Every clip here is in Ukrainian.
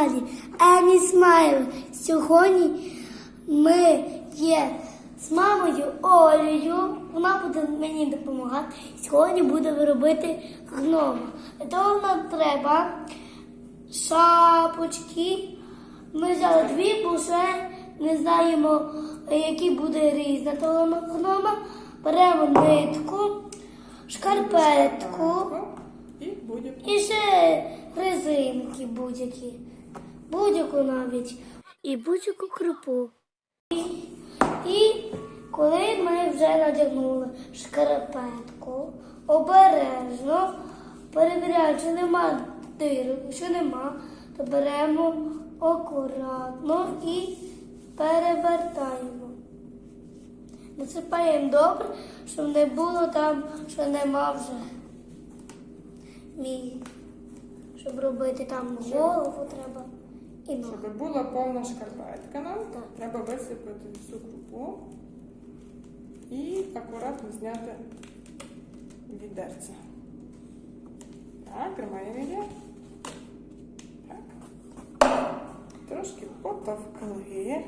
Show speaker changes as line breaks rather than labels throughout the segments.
Ені Смайл. Сьогодні ми є з мамою Олею. Вона буде мені допомагати. Сьогодні будемо робити гнома. Для того нам треба шапочки. Ми взяли дві, бо ще не знаємо, які буде різна того гнома. Беремо нитку, шкарпетку.
І
ще резинки будь-які. Будь-яку навіть. І будь-яку крупу. І, і коли ми вже надягнули шкарпетку, обережно перевіряємо, чи нема дирок, якщо нема, то беремо акуратно і перевертаємо. Насипаємо добре, щоб не було там, що нема вже мій. Щоб робити там голову треба і ноги.
Щоб була повна шкарпетка нам,
Так.
треба висипати всю крупу і акуратно зняти відерце. Так, тримаємо її. Так. Трошки потовкли,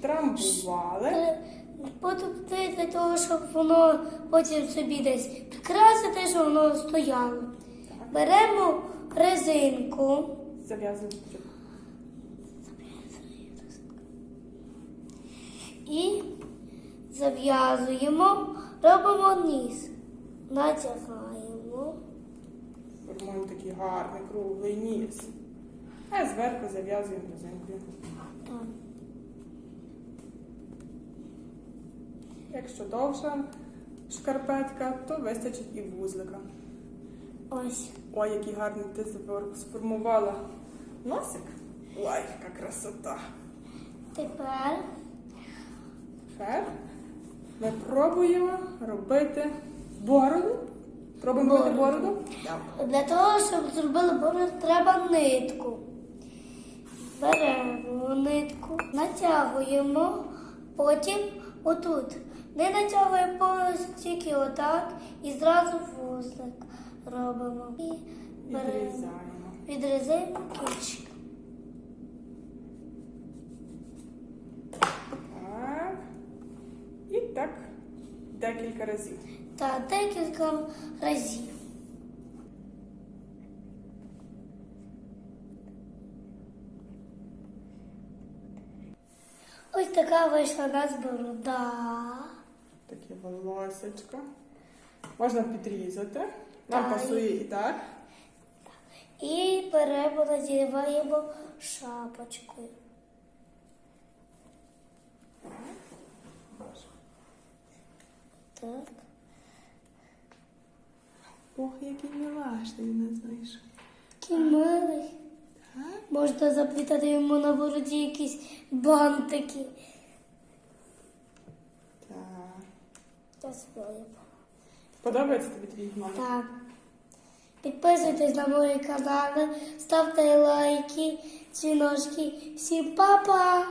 трамбували.
Е, Потопти для того, щоб воно потім собі десь прикрасити, щоб воно стояло. Беремо резинку.
Зав'язуємо.
І зав'язуємо, робимо ніс. Натягаємо.
Формуємо такий гарний круглий ніс. А зверху зав'язуємо резинкою.
Так.
Якщо довша шкарпетка, то вистачить і вузлика.
Ось.
Ой, який гарний ти сфор- сформувала носик. Ой, яка красота.
Тепер
Тепер ми пробуємо робити бороду. Пробуємо робити
Бороду. для того, щоб зробили бороду, треба нитку. Беремо нитку, натягуємо, потім отут. Не натягуємо повністю тільки отак і зразу вузлик робимо. І беремо, відрізаємо кінчик.
Так. І так декілька разів.
Та декілька разів. Ось така вийшла у нас борода.
Таке волосечко. Можна підрізати. Нам
Так.
пасує і так.
І беремо, надіваємо шапочкою. Так.
Ох, який милашний у нас знайшов.
Який милий.
Так.
Можна заплітати йому на бороді якісь бантики.
Так.
Я спробую.
Подобається тобі твій гном?
Так. Підписуйтесь на мої канали, ставте лайки, дзвіночки. Всім па-па!